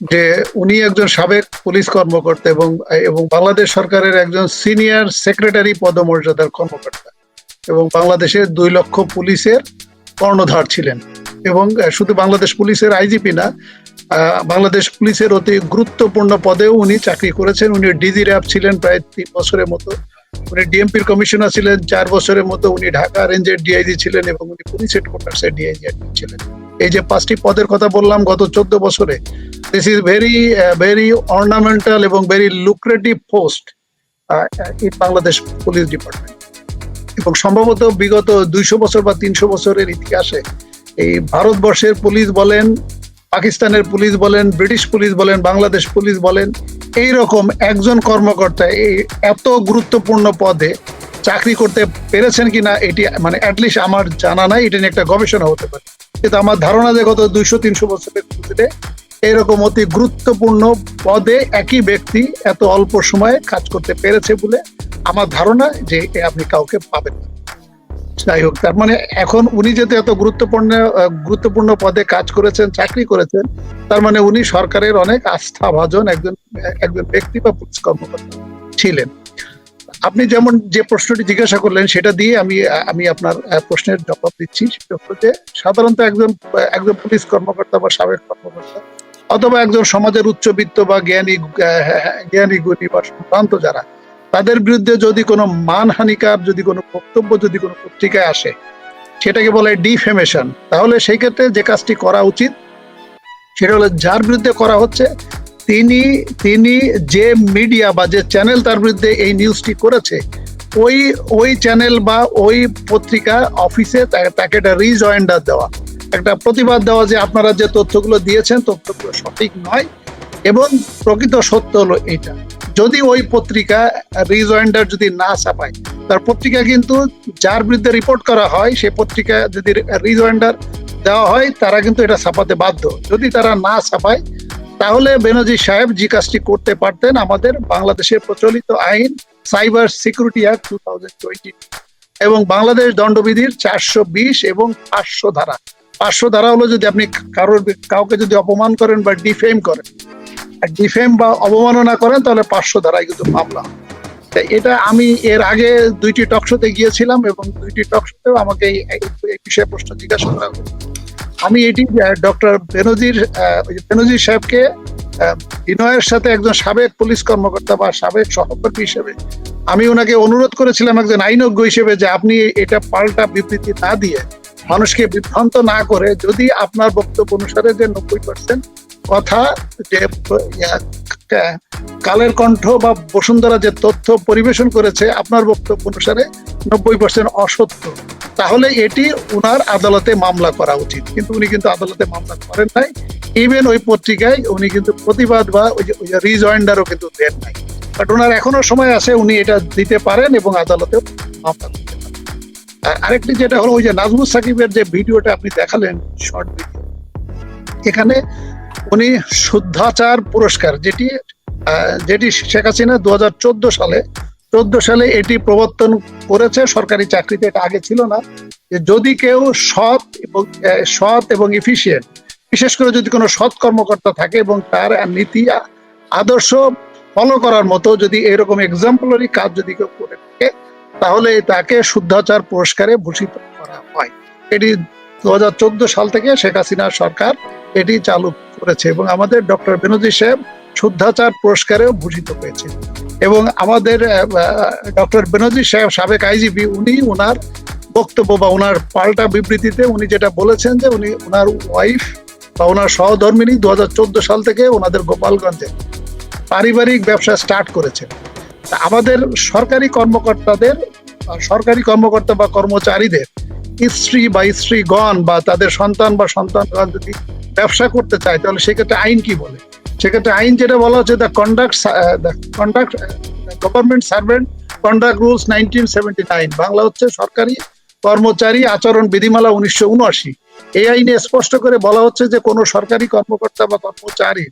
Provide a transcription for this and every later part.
যে উনি একজন সাবেক পুলিশ কর্মকর্তা এবং এবং বাংলাদেশ সরকারের একজন সিনিয়র সেক্রেটারি পদমর্যাদার কর্মকর্তা এবং বাংলাদেশের দুই লক্ষ পুলিশের কর্ণধার ছিলেন এবং শুধু বাংলাদেশ পুলিশের আইজিপি না বাংলাদেশ পুলিশের অতি গুরুত্বপূর্ণ পদেও উনি চাকরি করেছেন। উনি ডিজি র্যাব ছিলেন প্রায় তিন বছরের মতো। উনি ডিএমপির কমিশনার ছিলেন, চার বছরের মতো। উনি ঢাকা রেঞ্জের ডিআইজি ছিলেন এবং উনি পুলিশ হেডকোয়ার্টার্সের ডিআইজি ছিলেন। এই যে পাঁচটি পদের কথা বললাম, গত চোদ্দ বছরে this is very very ornamental এবং very lucrative post in Bangladesh police department এবং সম্ভবত বিগত দুইশো বছর বা তিনশো বছরের ইতিহাসে এই ভারতবর্ষের পুলিশ বলেন, পাকিস্তানের পুলিশ বলেন, ব্রিটিশ পুলিশ বলেন, বাংলাদেশ পুলিশ বলেন, এই রকম একজন কর্মকর্তা এই এত গুরুত্বপূর্ণ পদে চাকরি করতে পেরেছেন কিনা এটি মানে অ্যাটলিস্ট আমার জানা নাই, এটা নিয়ে একটা গবেষণা হতে পারে। কিন্তু আমার ধারণা যে গত দুইশো, তিনশো বছরের এরকম অতি গুরুত্বপূর্ণ পদে একই ব্যক্তি এত অল্প সময়ে কাজ করতে পেরেছে বলে আমার ধারণা যে আপনি কাউকে পাবেন না। যাই হোক, তার মানে এখন উনি যেহেতু এত গুরুত্বপূর্ণ গুরুত্বপূর্ণ পদে কাজ করেছেন, চাকরি করেছেন, তার মানে উনি সরকারের অনেক আস্থা ভাজন একজন একজন ব্যক্তি বা পুলিশ কর্মকর্তা ছিলেন। আপনি যেমন যে প্রশ্নটি জিজ্ঞাসা করলেন, সেটা দিয়ে আমি আমি আপনার প্রশ্নের জবাব দিচ্ছি। সেটা যে সাধারণত একজন একজন পুলিশ কর্মকর্তা বা সাবেক কর্মকর্তা অথবা একজন সমাজের উচ্চবিত্ত বা জ্ঞানী জ্ঞানী, গুণী বা সম্ভ্রান্ত যারা, তাদের বিরুদ্ধে যদি কোনো মানহানিকার, যদি কোনো বক্তব্য, যদি কোনো পত্রিকায় আসে, সেটাকে বলে ডিফেমেশন, তাহলে সেই ক্ষেত্রে যে কাজটি করা উচিত, সেটা হলো যার বিরুদ্ধে করা হচ্ছে, তিনি তিনি যে মিডিয়া বা যে চ্যানেল তার বিরুদ্ধে এই নিউজটি করেছে, ওই ওই চ্যানেল বা ওই পত্রিকা অফিসে তাকে একটা রিজয়েন্ডার দেওয়া। একটা প্রতিবাদ দেওয়া যে আপনারা যে তথ্যগুলো দিয়েছেন, তথ্যগুলো সঠিক নয় এবং প্রকৃত সত্য হলো এইটা যদি ওই পত্রিকা রিজয়েন্ডার যদি না ছাপায়, তার পত্রিকা কিন্তু যার বিরুদ্ধে রিপোর্ট করা হয়, সে পত্রিকা যদি রিজয়েন্ডার দেওয়া হয়, তারা কিন্তু এটা ছাপাতে বাধ্য। যদি তারা না ছাপায়, তাহলে বেনজির সাহেব যে কাজটি করতে পারতেন, আমাদের বাংলাদেশের প্রচলিত আইন, সাইবার সিকিউরিটি অ্যাক্ট টু এবং বাংলাদেশ দণ্ডবিধির চারশো বিশ এবং পাঁচশো ধারা। পাঁচশো ধারা হলো যদি আপনি কারোর কাউকে যদি অপমান করেন বা ডিফেম করেন ডিফেম বা অবমাননা করেন, তাহলে পাঁচশো ধারায় কিন্তু মামলা এটা আমি এর আগে দুইটি টকশোতে গিয়েছিলাম এবং দুইটি টকশোতেও আমাকে এই বিষয়ে প্রশ্ন জিজ্ঞাসা করা। আমি এটি ডক্টর বেনজির বেনজির সাহেবকে বিনয়ের সাথে একজন সাবেক পুলিশ কর্মকর্তা বা সাবেক সহকর্মী হিসেবে আমি ওনাকে অনুরোধ করেছিলাম একজন আইনজ্ঞ হিসেবে যে আপনি এটা পাল্টা বিবৃতি না দিয়ে মানুষকে বিভ্রান্ত না করে যদি আপনার বক্তব্য অনুসারে যে নব্বই পার্সেন্ট কথা, যে কালের কণ্ঠ বা বসুন্ধরা যে তথ্য পরিবেশন করেছে, আপনার বক্তব্য অনুসারে নব্বই পার্সেন্ট অসত্য। তাহলে এটি উনার আদালতে মামলা করা উচিত। কিন্তু উনি কিন্তু আদালতে মামলা করেন নাই। ইভেন ওই পত্রিকায় উনি কিন্তু প্রতিবাদ বা ওই যে রিজয়েন্ডারও কিন্তু দেন নাই। বাট ওনার এখনও সময় আছে, উনি এটা দিতে পারেন এবং আদালতেও মামলা করতে আরেকটি যেটা হলো, ওই যে নাজমুল সাকিবের যে ভিডিওটা আপনি দেখালেন শর্ট ভিডিও এখানে উনি শুদ্ধাচার পুরস্কার, যেটি যেটি শেখ হাসিনা দু সালে, চোদ্দ সালে এটি প্রবর্তন করেছে, সরকারি চাকরিতে এটা আগে ছিল না, যে যদি কেউ সৎ এবং সৎ এবং ইফিসিয়েন্ট বিশেষ করে যদি কোনো সৎ কর্মকর্তা থাকে এবং তার নীতি আদর্শ ফলো করার মতো যদি এরকম এক্সাম্পলারি কাজ যদি কেউ করে তাহলে তাকে শুদ্ধাচার পুরস্কারে ভূষিত করা হয়। এটি দুহাজার চোদ্দ সাল থেকে শেখ হাসিনা সরকার এটি চালু করেছে এবং আমাদের ডক্টর বেনজির সাহেব শুদ্ধাচার পুরস্কারেও ভূষিত হয়েছে। এবং আমাদের ডক্টর বেনজির সাহেব, সাবেক আইজিপি উনি ওনার বক্তব্য বা ওনার পাল্টা বিবৃতিতে উনি যেটা বলেছেন যে উনি ওনার ওয়াইফ বা ওনার সহধর্মিনী দু হাজার চোদ্দ সাল থেকে ওনাদের গোপালগঞ্জে পারিবারিক ব্যবসা স্টার্ট করেছেন। তা আমাদের সরকারি কর্মকর্তাদের সরকারি কর্মকর্তা বা কর্মচারীদের স্ত্রী বা স্ত্রীগণ বা তাদের সন্তান বা সন্তানগণ যদি ব্যবসা করতে চায়, তাহলে সেক্ষেত্রে আইন কি বলে? সেক্ষেত্রে আইন যেটা বলা হচ্ছে the conduct conduct government servant conduct rules nineteen seventy nine Bangla হচ্ছে সরকারি কর্মচারী আচরণ বিধিমালা উনিশশো উনআশি। এই আইনে স্পষ্ট করে বলা হচ্ছে যে, কোনো সরকারি কর্মকর্তা বা কর্মচারী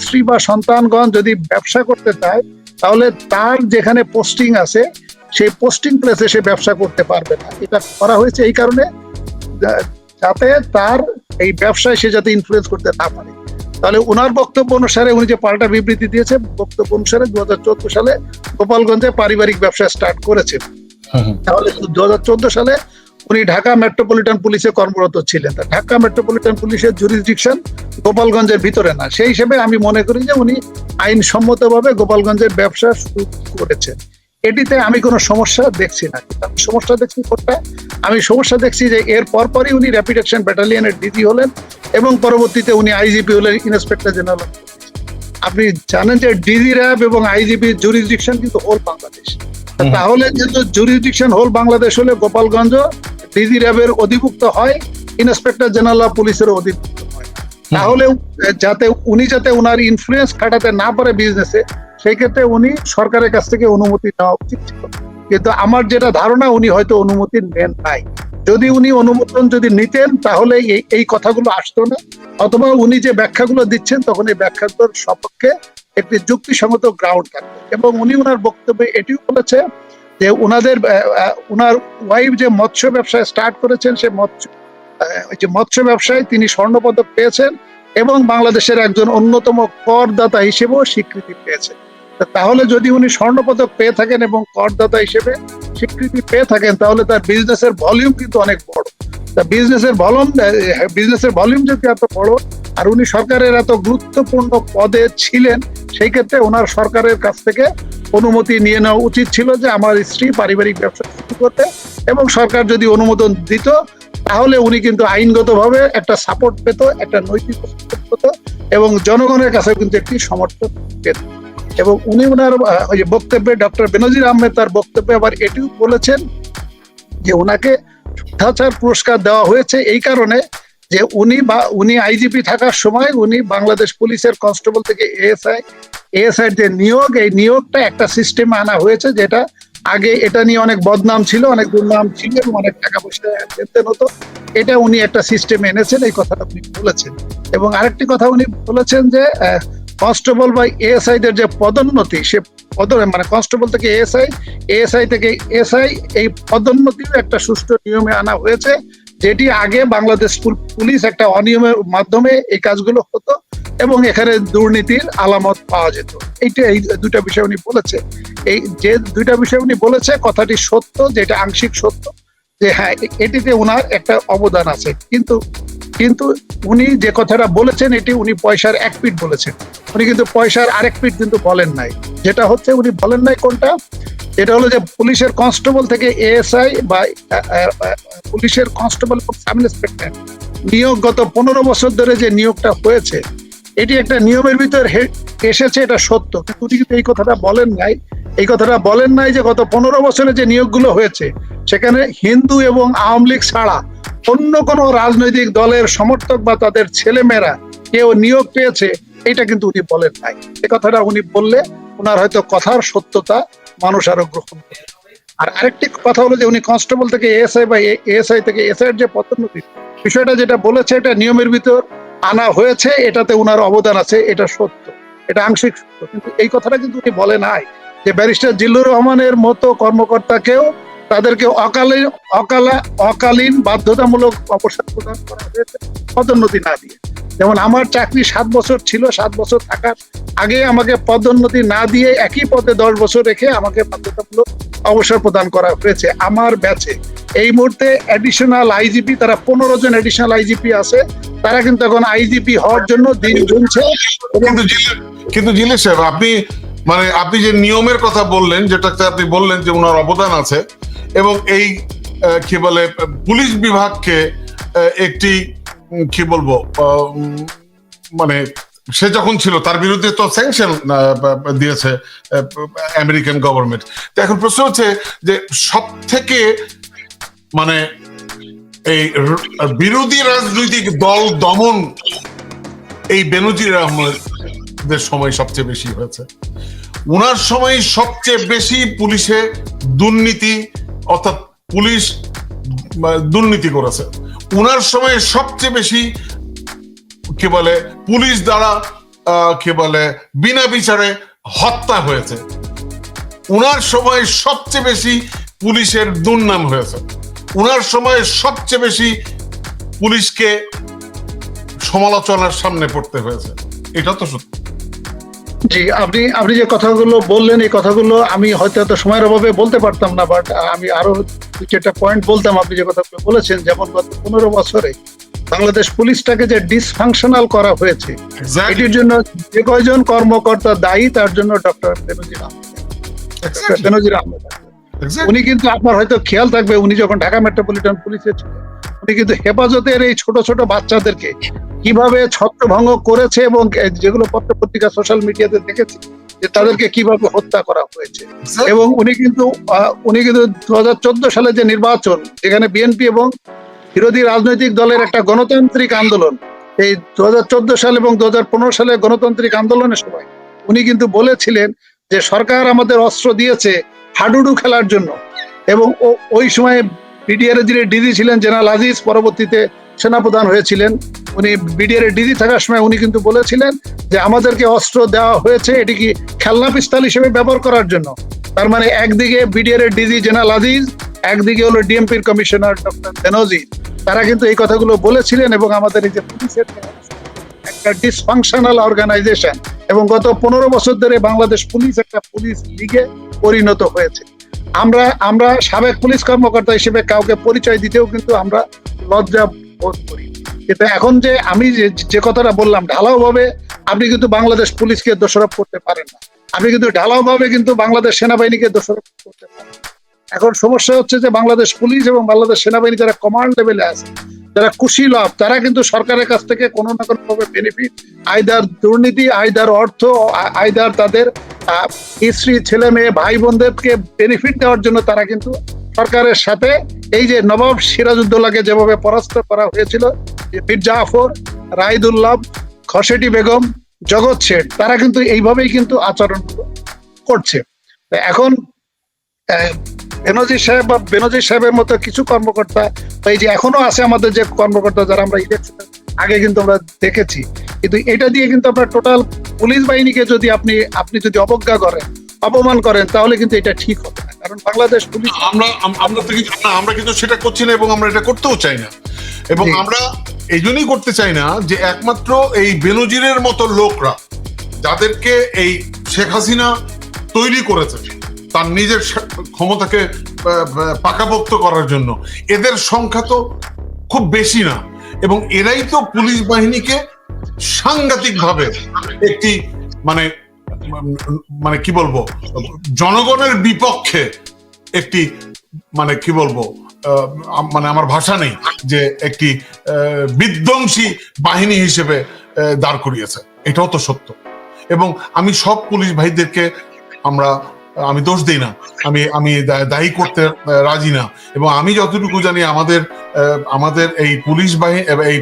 স্ত্রী বা সন্তানগণ যদি ব্যবসা করতে চায়, তাহলে তার যেখানে পোস্টিং আছে সেই পোস্টিং প্লেসে সে ব্যবসা করতে পারবে না। এটা করা হয়েছে এই কারণে যাতে তার এই ব্যবসায় সে যাতে ইনফ্লুয়েন্স করতে না পারে। তাহলে ওনার বক্তব্য অনুসারে উনি যে পাল্টা বিবৃতি দিয়েছে বক্তব্য অনুসারে দু হাজার চোদ্দ সালে গোপালগঞ্জে পারিবারিক ব্যবসা স্টার্ট করেছেন। তাহলে দু হাজার চোদ্দ সালে উনি ঢাকা মেট্রোপলিটন পুলিশে কর্মরত ছিলেন। ঢাকা মেট্রোপলিটন পুলিশের জুরিসডিকশন গোপালগঞ্জের ভিতরে না। সেই হিসেবে আমি মনে করি যে উনি আইনসম্মতভাবে গোপালগঞ্জের ব্যবসা শুরু করেছেন। এটিতে আমি কোনো সমস্যা দেখছি না। আমি সমস্যা দেখছি কোনটা? আমি সমস্যা দেখছি যে এর পরপরই উনি র্যাপিড অ্যাকশন ব্যাটালিয়নের ডিজি হলেন এবং পরবর্তীতে উনি আইজিপি হলেন ইন্সপেক্টর জেনারেল আপনি জানেন যে ডিজি র্যাব এবং আইজিপি জুরিসডিকশন কিন্তু হোল বাংলাদেশ তাহলে যেহেতু জুরিসডিকশন হোল বাংলাদেশ হলে গোপালগঞ্জ ডিজি র্যাবের অধিভুক্ত হয় ইন্সপেক্টর জেনারেল অফ পুলিশের অধিভুক্ত হয়। তাহলে যাতে উনি যাতে ওনার ইনফ্লুয়েন্স খাটাতে না পারে বিজনেসে সেই ক্ষেত্রে উনি সরকারের কাছ থেকে অনুমতি নেওয়া উচিত ছিল। কিন্তু আমার যেটা ধারণা, উনি হয়তো অনুমতি নেন নাই। যদি উনি অনুমোদন যদি নিতেন, তাহলে এই কথাগুলো আসতো না। অথবা উনি যে ব্যাখ্যাগুলো দিচ্ছেন, তখন এই ব্যাখ্যাগুলোর সপক্ষে একটি যুক্তিসঙ্গত গ্রাউন্ড থাকবে। এবং উনি ওনার বক্তব্যে এটিও বলেছে যে ওনাদের ওনার ওয়াইফ যে মৎস্য ব্যবসায় স্টার্ট করেছেন, সে মৎস্য যে মৎস্য ব্যবসায় তিনি স্বর্ণপদক পেয়েছেন এবং বাংলাদেশের একজন অন্যতম করদাতা হিসেবেও স্বীকৃতি পেয়েছেন। তাহলে যদি উনি স্বর্ণপদক পেয়ে থাকেন এবং করদাতা হিসেবে স্বীকৃতি পেয়ে থাকেন, তাহলে তার বিজনেসের ভলিউম কিন্তু অনেক বড়। তা বিজনেসের ভলিউম বিজনেসের ভলিউম যদি এত বড়, আর উনি সরকারের এত গুরুত্বপূর্ণ পদে ছিলেন, সেই ক্ষেত্রে ওনার সরকারের কাছ থেকে অনুমতি নিয়ে নেওয়া উচিত ছিল যে আমার স্ত্রী পারিবারিক ব্যবসা শুরু করতে এবং সরকার যদি অনুমোদন দিত, তাহলে উনি কিন্তু আইনগতভাবে একটা সাপোর্ট পেত, একটা নৈতিক পেত এবং জনগণের কাছে কিন্তু একটি সমর্থন পেত। এবং উনি ওনার ওই বক্তব্যে ডক্টর বেনজির আহমেদ তার বক্তব্যে আবার এটিও বলেছেন যে ওনাকে শুদ্ধাচার পুরস্কার দেওয়া হয়েছে এই কারণে যে উনি বা, উনি আইজিপি থাকার সময় উনি বাংলাদেশ পুলিশের কনস্টেবল থেকে এএসআই এএসআই যে নিয়োগ, এই নিয়োগটা একটা সিস্টেমে আনা হয়েছে যেটা আগে এটা নিয়ে অনেক বদনাম ছিল, অনেক দুর্নাম ছিল এবং অনেক টাকা পয়সা লেনদেন হতো। এটা উনি একটা সিস্টেম এনেছেন, এই কথাটা উনি বলেছেন। এবং আরেকটি কথা উনি বলেছেন যে কনস্টেবল বা এএসআই দের যে পদোন্নতি, সে পদ মানে কনস্টেবল থেকে এএসআই এএসআই থেকে এসআই এই পদোন্নতিও একটা সুষ্ঠু নিয়মে আনা হয়েছে, যেটি আগে বাংলাদেশ পুল- পুলিশ একটা অনিয়মের মাধ্যমে এই কাজগুলো হতো এবং এখানে দুর্নীতির আলামত পাওয়া যেত। এইটা এই দুটা বিষয় উনি বলেছে। এই যে দুইটা বিষয় উনি বলেছে, কথাটি সত্য, যেটা আংশিক সত্য যে হ্যাঁ এটিতে ওনার একটা অবদান আছে। কিন্তু কিন্তু উনি যে কথাটা বলেছেন, এটি উনি পয়সার এক পিঠ বলেছেন। উনি কিন্তু পয়সার আরেক পিঠ কিন্তু বলেন নাই। যেটা হচ্ছে উনি বলেন নাই কোনটা? এটা হলো যে পুলিশের কনস্টেবল থেকে এএসআই বা পুলিশের কনস্টেবল সাব ইন্সপেক্টর নিয়োগ গত পনেরো বছর ধরে যে নিয়োগটা হয়েছে, এটি একটা নিয়মের ভিতর এসেছে, এটা সত্য। কিন্তু উনি কিন্তু এই কথাটা বলেন নাই। এই কথাটা বলেন নাই যে গত পনেরো বছরে যে নিয়োগগুলো হয়েছে, সেখানে হিন্দু এবং আওয়ামী লীগ ছাড়া অন্য কোনো রাজনৈতিক দলের সমর্থক বা তাদের ছেলেমেয়েরা কেউ নিয়োগ পেয়েছে, এটা কিন্তু উনি বলেন নাই। এই কথাটা উনি বললে ওনার হয়তো কথার সত্যতা মানুষ আরও গ্রহণ করে। আর আরেকটি কথা হলো যে উনি কনস্টেবল থেকে এএসআই বা এএসআই থেকে এসআই এর যে পদোন্নতি, বিষয়টা যেটা বলেছে এটা নিয়মের ভিতর আনা হয়েছে, এটাতে উনার অবদান আছে, এটা সত্য, এটা আংশিক সত্য। কিন্তু এই কথাটা কিন্তু উনি বলে নাই। যে ব্যারিস্টার জিল্লুর রহমানের মতো কর্মকর্তাকেও তাদেরকে অকালীন অকালা অকালীন বাধ্যতামূলক অবসর প্রদান করা হয়েছে, পদোন্নতি না দিয়ে। যেমন আমার চাকরি সাত বছর ছিল, সাত বছর থাকার আগে আমাকে পদোন্নতি না দিয়ে একই পদে দশ বছর রেখে আমাকে বাধ্যতামূলক অবসর প্রদান করা হয়েছে আমার ব্যাচে। এই মুহূর্তে অ্যাডিশনাল আইজিপি তারা পনেরো জন অ্যাডিশনাল আইজিপি আছে। তারা কিন্তু এখন আইজিপি হওয়ার জন্য দিন গুনছে কিন্তু জিলে- সাহেব, আপনি মানে আপনি যে নিয়মের কথা বললেন, যেটাতে আপনি বললেন যে ওনার অবদান আছে, এবং এই কি বলে, পুলিশ বিভাগকে একটি কি বলব মানে সে যখন ছিল, তার বিরুদ্ধে তো স্যাংশন দিয়েছে আমেরিকান গভর্নমেন্ট তো এখন প্রশ্ন হচ্ছে যে সব থেকে মানে এই বিরোধী রাজনৈতিক দল দমন এই বেনজির আহমদের সময় সবচেয়ে বেশি হয়েছে। উনার সময় সবচেয়ে বেশি পুলিশে দুর্নীতি, অর্থাৎ পুলিশ দুর্নীতি করেছে। ওনার সময় সবচেয়ে বেশি, কি বলে, পুলিশ দ্বারা কি বলে, বিনা বিচারে হত্যা হয়েছে। ওনার সময় সবচেয়ে বেশি পুলিশের দুর্নাম হয়েছে। ওনার সময় সবচেয়ে বেশি পুলিশকে সমালোচনার সামনে পড়তে হয়েছে। এটা তো সত্য। জি আপনি আপনি যে কথাগুলো বললেন এই কথাগুলো আমি হয়তো এত সময়ের অভাবে বলতে পারতাম না বাট আমি আরও পয়েন্ট বলতাম আপনি যে কথাগুলো বলেছেন। যেমন গত পনেরো বছরে বাংলাদেশ পুলিশটাকে যে ডিসফাংশনাল করা হয়েছে এটির জন্য যে কয়জন কর্মকর্তা দায়ী তার জন্য ডক্টর বেনজির আহমেদ। বেনজির আহমেদ। উনি কিন্তু আপনার হয়তো খেয়াল থাকবে উনি যখন ঢাকা মেট্রোপলিটন পুলিশে ছিলেন উনি কিন্তু হেফাজতের এই ছোট ছোট বাচ্চাদেরকে কীভাবে ছত্রভঙ্গ করেছে এবং যেগুলো পত্র পত্রিকা সোশ্যাল মিডিয়াতে দেখেছি যে তাদেরকে কীভাবে হত্যা করা হয়েছে। এবং উনি কিন্তু উনি কিন্তু দু সালে যে নির্বাচন যেখানে বিএনপি এবং বিরোধী রাজনৈতিক দলের একটা গণতান্ত্রিক আন্দোলন এই দু সাল এবং দু হাজার পনেরো সালে গণতান্ত্রিক আন্দোলনের সময় উনি কিন্তু বলেছিলেন যে সরকার আমাদের অস্ত্র দিয়েছে হাডুডু খেলার জন্য। এবং ওই সময় বিডিআর যিনি ডিজি ছিলেন, জেনারেল আজিজ, পরবর্তীতে সেনাপ্রধান হয়েছিলেন, উনি বিডিআর ডিজি থাকার সময় উনি কিন্তু বলেছিলেন যে আমাদেরকে অস্ত্র দেওয়া হয়েছে, এটি কি খেলনা পিস্তল হিসেবে ব্যবহার করার জন্য। তার মানে একদিকে বিডিআর ডিজি জেনারেল আজিজ, একদিকে হলো ডিএমপির কমিশনার ডক্টর বেনজির। তারা কিন্তু এই কথাগুলো বলেছিলেন এবং আমাদের এই যে পুলিশের একটা ডিসফাংশনাল অর্গানাইজেশন এবং গত পনেরো বছর ধরে বাংলাদেশ পুলিশ একটা পুলিশ লিগে পরিণত হয়েছে। আমরা আমরা সাবেক পুলিশ কর্মকর্তা হিসেবে কাউকে পরিচয় দিতেও কিন্তু আমরা লজ্জা বোধ করি। কিন্তু এখন যে আমি যে কথাটা বললাম ঢালাও ভাবে আপনি কিন্তু বাংলাদেশ পুলিশকে দোষারোপ করতে পারেন না। আপনি কিন্তু ঢালাও ভাবে কিন্তু বাংলাদেশ সেনাবাহিনীকে দোষারোপ করতে পারেন এখন সমস্যা হচ্ছে যে বাংলাদেশ পুলিশ এবং বাংলাদেশ সেনাবাহিনী যারা কমান্ড লেভেলে আছে যারা কুশীলভ তারা কিন্তু সরকারের কাছ থেকে কোনো না কোনো ভাবে বেনিফিট আইদার দুর্নীতি আইদার অর্থ আইদার তাদের স্ত্রী, ছেলে, মেয়ে, ভাই বোনদেরকে বেনিফিট দেওয়ার জন্য তারা কিন্তু সরকারের সাথে এই যে নবাব সিরাজউদ্দৌলাকে যেভাবে পরাস্ত করা হয়েছিল, যে মীর জাফর, রাইদুল্লাহ, খসেটি বেগম, জগৎ শেঠ তারা কিন্তু এইভাবেই কিন্তু আচরণ করছে। এখন বেনজির সাহেব বা বেনজির সাহেবের মতো কিছু কর্মকর্তা বা এই যে এখনও আছে আমাদের যে কর্মকর্তা যারা আমরা ইলেকশন আগে কিন্তু আমরা দেখেছি। কিন্তু এটা দিয়ে কিন্তু আপনার টোটাল পুলিশ বাহিনীকে যদি আপনি আপনি যদি অবজ্ঞা করেন অপমান করেন তাহলে কিন্তু এটা ঠিক হবে না। কারণ বাংলাদেশ পুলিশ আমরা আমরা তো আমরা কিন্তু সেটা করছি না এবং আমরা এটা করতেও চাই না। এবং আমরা এই জন্যই করতে চাই না যে একমাত্র এই বেনজিরের মতো লোকরা যাদেরকে এই শেখ হাসিনা তৈরি করেছে তার নিজের ক্ষমতাকে পাকাপোক্ত করার জন্য। এদের সংখ্যা তো খুব বেশি না। এবং এরাই তো পুলিশ বাহিনীকে সাংঘাতিক ভাবে একটি মানে মানে কি বলব, জনগণের বিপক্ষে একটি মানে কি বলব মানে আমার ভাষা নেই, যে একটি বিধ্বংসী বাহিনী হিসেবে দাঁড় করিয়েছে। এটাও তো সত্য। এবং আমি সব পুলিশ ভাইদেরকে আমরা আমি দোষ দিই না। আমি আমি দায়ী করতে রাজি না। এবং আমি যতটুকু জানি আমাদের আমাদের এই পুলিশ বাহিনী এই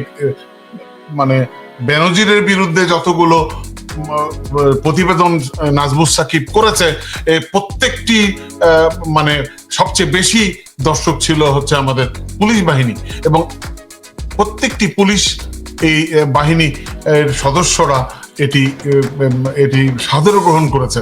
মানে বেনজিরের বিরুদ্ধে যতগুলো প্রতিবেদন নাজমুস সাকিব করেছে প্রত্যেকটি মানে সবচেয়ে বেশি দর্শক ছিল হচ্ছে আমাদের পুলিশ বাহিনী। এবং প্রত্যেকটি পুলিশ এই বাহিনী সদস্যরা এটি এটি সাদর গ্রহণ করেছে।